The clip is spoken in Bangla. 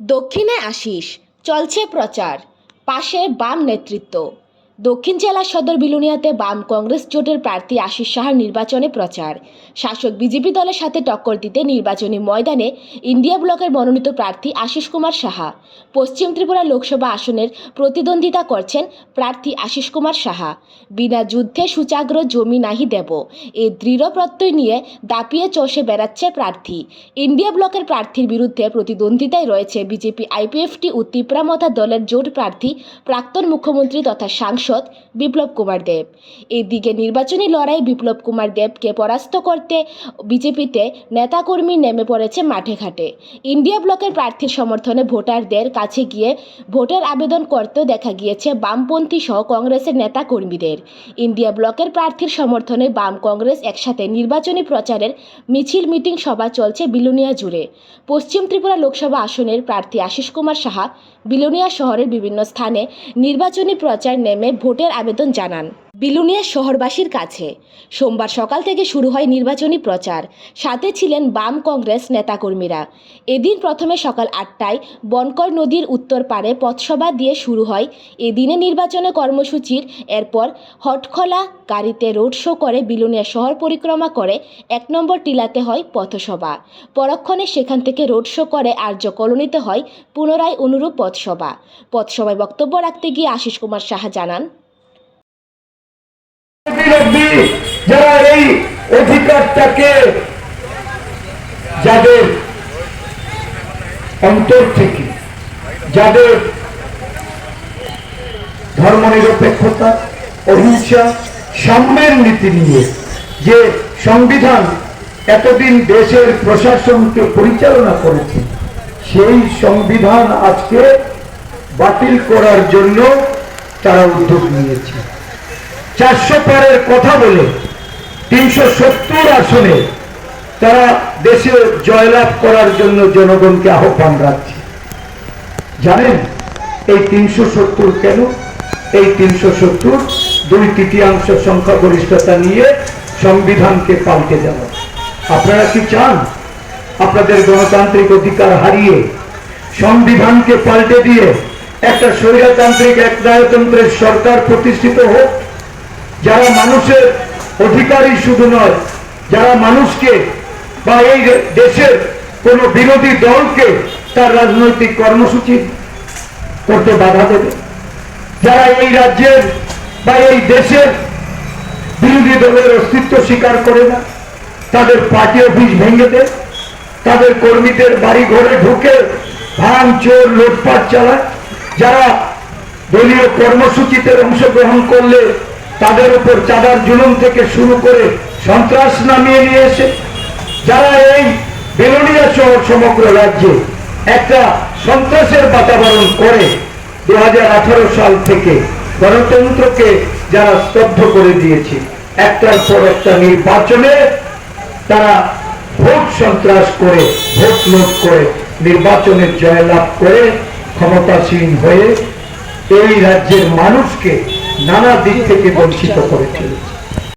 দক্ষিণে আশিস চলছে প্রচার পাশে বাম নেতৃত্ব। দক্ষিণ জেলা সদর বিলুনিয়াতে বাম কংগ্রেস জোটের প্রার্থী আশিস সাহার নির্বাচনে প্রচার। শাসক বিজেপি দলের সাথে টক্কর দিতে নির্বাচনী ময়দানে ইন্ডিয়া ব্লকের মনোনীত প্রার্থী আশিস কুমার সাহা। পশ্চিম ত্রিপুরা লোকসভা আসনের প্রতিদ্বন্দ্বিতা করছেন প্রার্থী আশিস কুমার সাহা। বিনা যুদ্ধে সুচাগ্র জমি নাহি দেব। এই দৃঢ় প্রত্যয় নিয়ে দাপিয়ে চষে বেড়াচ্ছে প্রার্থী। ইন্ডিয়া ব্লকের প্রার্থীর বিরুদ্ধে প্রতিদ্বন্দ্বিতায় রয়েছে বিজেপি আইপিএফটি ও তিপ্রামথা দলের জোট প্রার্থী, প্রাক্তন মুখ্যমন্ত্রী তথা সাংসদ বিপ্লব কুমার দেব। এদিকে নির্বাচনী লড়াই বিপ্লব কুমার দেবকে পরাস্ত করতে বিজেপিতে নেতাকর্মী নেমে পড়েছে মাঠে ঘাটে। ইন্ডিয়া ব্লকের প্রার্থীর সমর্থনে ভোটারদের কাছে গিয়ে ভোটের আবেদন করতেও দেখা গিয়েছে বামপন্থী সহ কংগ্রেসের নেতাকর্মীদের। ইন্ডিয়া ব্লকের প্রার্থীর সমর্থনে বাম কংগ্রেস একসাথে নির্বাচনী প্রচারের মিছিল মিটিং সভা চলছে বিলুনিয়া জুড়ে। পশ্চিম ত্রিপুরা লোকসভা আসনের প্রার্থী আশিস কুমার সাহা বিলুনিয়া শহরের বিভিন্ন স্থানে নির্বাচনী প্রচার নেমে ভোটের আবেদন জানান। বিলুনিয়া শহরবাসীর কাছে। সোমবার সকাল থেকে শুরু হয় নির্বাচনী প্রচার। সাথে ছিলেন বাম কংগ্রেস নেতাকর্মীরা। এদিন প্রথমে সকাল আটটায় বনকর নদীর উত্তর পাড়ে পথসভা দিয়ে শুরু হয়। এদিনে নির্বাচনে কর্মসূচির এরপর হটখলা গাড়িতে রোড শো করে বিলুনিয়া শহর পরিক্রমা করে। এক নম্বর টিলাতে হয় পথসভা। পরক্ষণে সেখান থেকে রোড শো করে আর্য কলোনিতে হয় পুনরায় অনুরূপ পথসভা। পথসভায় বক্তব্য রাখতে গিয়ে আশিস কুমার সাহা জানান বিরোধী যারা এই অধিকারটাকে যাদের অন্তর থেকে, যাদের ধর্মনিরপেক্ষতা, অহিংসা, সাম্যের নীতি নিয়ে যে সংবিধান এতদিন দেশের প্রশাসনকে পরিচালনা করেছে, সেই সংবিধান আজকে বাতিল করার জন্য তারা উদ্যোগ নিয়েছে। চারশো পারের কথা বলে তিনশো সত্তর আসনে তারা দেশে জয়লাভ করার জন্য জনগণকে আহ্বান রাখছে। জানেন এই তিনশো সত্তর কেন? এই তিনশো সত্তর দুই তৃতীয়াংশ সংখ্যাগরিষ্ঠতা নিয়ে সংবিধানকে পাল্টে দেওয়া। আপনারা কি চান আপনাদের গণতান্ত্রিক অধিকার হারিয়ে সংবিধানকে পাল্টে দিয়ে একটা স্বৈরতান্ত্রিক একনায়তন্ত্রের সরকার প্রতিষ্ঠিত হোক? যারা মানুষের অধিকারী শুধু নয়, যারা মানুষকে বা এই দেশের কোন বিরোধী দলকে তার রাজনৈতিক কর্মসূচি করতে বাধা দেবে। যারা এই রাজ্যের বা এই দেশের বিরোধী দলের অস্তিত্ব স্বীকার করে না, তাদের পার্টি অফিস ভেঙে দেয়, তাদের কর্মীদের বাড়ি ঘরে ঢুকে ভাঙ, চোর, লুটপাট চালায়, যারা দলীয় কর্মসূচিতে অংশগ্রহণ করলে তাদের উপর চাঁদার জুলুম থেকে শুরু করে সন্ত্রাস নামিয়ে নিয়ে এসে যারা এই বেলুনিয়া শহর সমগ্র রাজ্যে একটা সন্ত্রাসের বাতাবরণ করে দু সাল থেকে গণতন্ত্রকে যারা স্তব্ধ করে দিয়েছে, একটার পর একটা নির্বাচনে তারা ভোট সন্ত্রাস করে, ভোট লুট করে, নির্বাচনে জয়লাভ করে ক্ষমতাসীন হয়ে এই রাজ্যের মানুষকে নানা দিক থেকে বঞ্চিত করে চলেছে